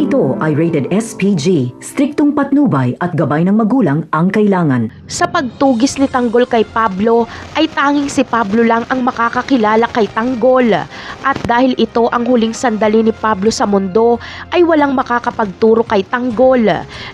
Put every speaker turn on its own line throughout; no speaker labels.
ito ay rated SPG. Striktong patnubay at gabay ng magulang ang kailangan.
Sa pagtugis ni Tanggol kay Pablo, ay tanging si Pablo lang ang makakakilala kay Tanggol. At dahil ito ang huling sandali ni Pablo sa mundo, ay walang makakapagturo kay Tanggol.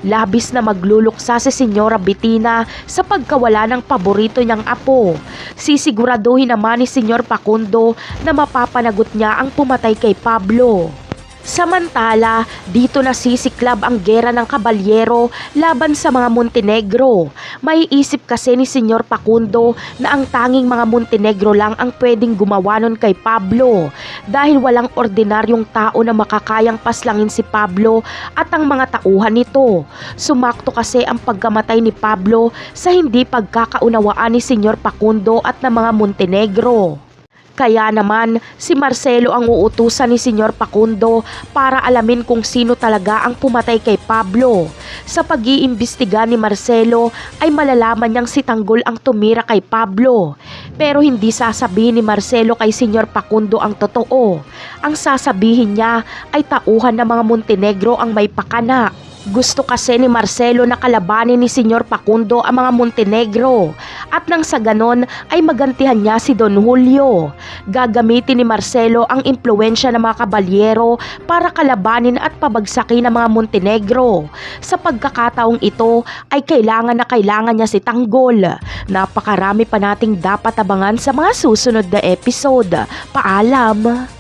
Labis na magluluksa si Senyora Bettina sa pagkawala ng paborito niyang apo. Sisiguraduhin naman ni Senyor Pacundo na mapapanagot niya ang pumatay kay Pablo. Samantala, dito nasisiklab ang gera ng kabalyero laban sa mga Montenegro. May isip kasi ni Senyor Pacundo na ang tanging mga Montenegro lang ang pwedeng gumawa nun kay Pablo dahil walang ordinaryong tao na makakayang paslangin si Pablo at ang mga tauhan nito. Sumakto kasi ang pagkamatay ni Pablo sa hindi pagkakaunawaan ni Senyor Pacundo at ng mga Montenegro. Kaya naman, si Marcelo ang uutusan ni Senyor Pacundo para alamin kung sino talaga ang pumatay kay Pablo. Sa pag-iimbestiga ni Marcelo ay malalaman niyang si Tanggol ang tumira kay Pablo. Pero hindi sasabihin ni Marcelo kay Senyor Pacundo ang totoo. Ang sasabihin niya ay tauhan ng mga Montenegro ang may pakana. Gusto kasi ni Marcelo na kalabanin ni Senyor Pacundo ang mga Montenegro at nang sa ganon ay magantihan niya si Don Julio. Gagamitin ni Marcelo ang impluensya ng mga kabalyero para kalabanin at pabagsakin ang mga Montenegro. Sa pagkakataong ito ay kailangan na kailangan niya si Tanggol. Napakarami pa nating dapat abangan sa mga susunod na episode. Paalam!